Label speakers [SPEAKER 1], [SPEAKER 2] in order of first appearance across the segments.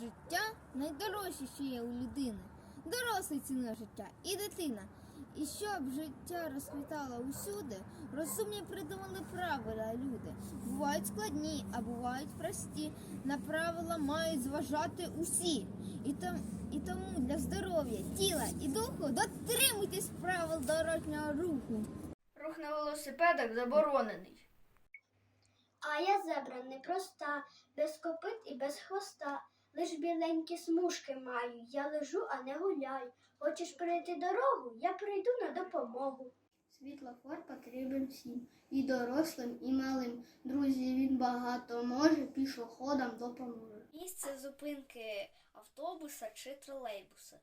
[SPEAKER 1] Життя найдорожче, що є у людини. Дорослий цінує життя і дитина. І щоб життя розквітало усюди, розумні придумали правила люди. Бувають складні, а бувають прості. На правила мають зважати усі. І, там, і тому для здоров'я, тіла і духу дотримуйтесь правил дорожнього руху.
[SPEAKER 2] Рух на велосипедах заборонений.
[SPEAKER 3] А я зебра непроста, без копит і без хвоста. Лиш біленькі смужки маю. Я лежу, а не гуляю. Хочеш перейти дорогу? Я прийду на допомогу.
[SPEAKER 4] Світлофор потрібен всім, і дорослим, і малим. Друзі, він багато може, пішоходам допоможе.
[SPEAKER 2] Місце зупинки автобуса чи тролейбуса.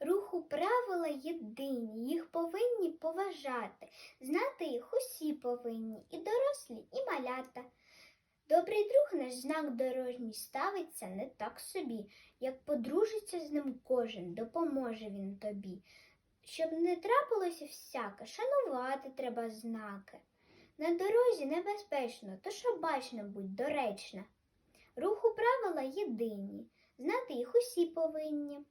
[SPEAKER 3] Руху правила єдині, їх повинні поважати. Знати їх усі повинні, і дорослі, і малята. Добрий друг наш знак дорожній ставиться не так собі. Як подружиться з ним кожен, допоможе він тобі. Щоб не трапилося всяке, шанувати треба знаки. На дорозі небезпечно, тож обачно будь доречна. Руху правила єдині, знати їх усі повинні.